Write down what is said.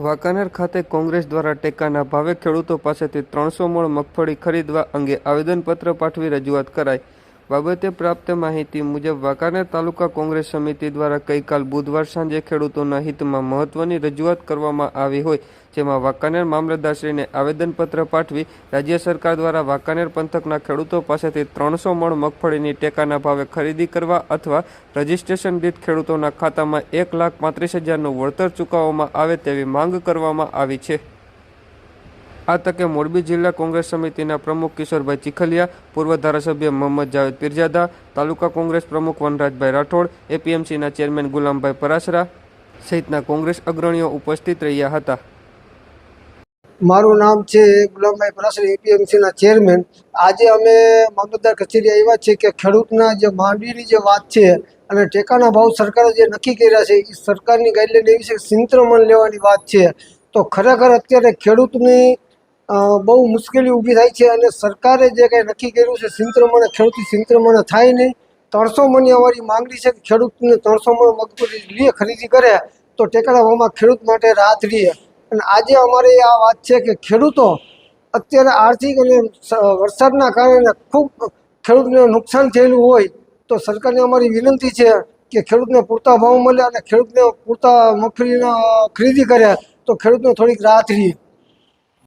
વાંકાનેર ખાતે કોંગ્રેસ દ્વારા ટેકાના ભાવે ખેડૂતો પાસેથી ત્રણસો મણ મગફળી ખરીદવા અંગે આવેદનપત્ર પાઠવી રજૂઆત કરાઈ. બાબતે પ્રાપ્ત માહિતી મુજબ વાંકાનેર તાલુકા કોંગ્રેસ સમિતિ દ્વારા ગઈકાલ બુધવાર સાંજે ખેડૂતોના હિતમાં મહત્વની રજૂઆત કરવામાં આવી હોય, જેમાં વાંકાનેર મામલતદારશ્રીને આવેદનપત્ર પાઠવી રાજ્ય સરકાર દ્વારા વાંકાનેર પંથકના ખેડૂતો પાસેથી ત્રણસો મણ મગફળીની ટેકાના ભાવે ખરીદી કરવા અથવા રજીસ્ટ્રેશન દીઠ ખેડૂતોના ખાતામાં એક લાખ પાંત્રીસ હજારનું વળતર ચૂકવવામાં આવે તેવી માંગ કરવામાં આવી છે. આ તકે મોરબી જિલ્લા કોંગ્રેસ સમિતિના પ્રમુખ કિશોરભાઈ ચીખલિયા, પૂર્વ ધારાસભ્ય મોહમ્મદ જાવેદ પીરજાદા, તાલુકા કોંગ્રેસ પ્રમુખ વનરાજભાઈ રાઠોડ, એપીએમસીના ચેરમેન ગુલામભાઈ પરાસરા સહિતના કોંગ્રેસ અગ્રણીઓ ઉપસ્થિત રહ્યા હતા. મારું નામ છે ગુલામભાઈ પરાસરી એપીએમસીના ચેરમેન. આજે અમે મામલતદાર કચેરી આવ્યા છીએ કે ખેડૂતના જે માંડવીની જે વાત છે અને ટેકાના ભાવ સરકારે જે નક્કી કર્યા છે એ સરકારની ગાઈડલાઈન એવી છે કે સિંત્રમણ લેવાની વાત છે. તો ખરેખર અત્યારે ખેડૂતની બહુ મુશ્કેલી ઊભી થાય છે અને સરકારે જે કંઈ નક્કી કર્યું છે સિંત્રમણે ખેડૂત સિંત્રમણે થાય નહીં. ત્રણસો મણની અમારી માંગણી છે કે ખેડૂતને ત્રણસો મણ મગફળી લે ખરીદી કરે, તો ટેકાના ભાવમાં ખેડૂત માટે રાહત રહે અને આજે અમારે આ વાત છે કે ખેડૂતો અત્યારે આર્થિક અને વરસાદના કારણે ખૂબ ખેડૂતને નુકસાન થયેલું હોય, તો સરકારને અમારી વિનંતી છે કે ખેડૂતને પૂરતા ભાવ મળે અને ખેડૂતને પૂરતા મગફળીના ખરીદી કરે, તો ખેડૂતને થોડીક રાહત રહે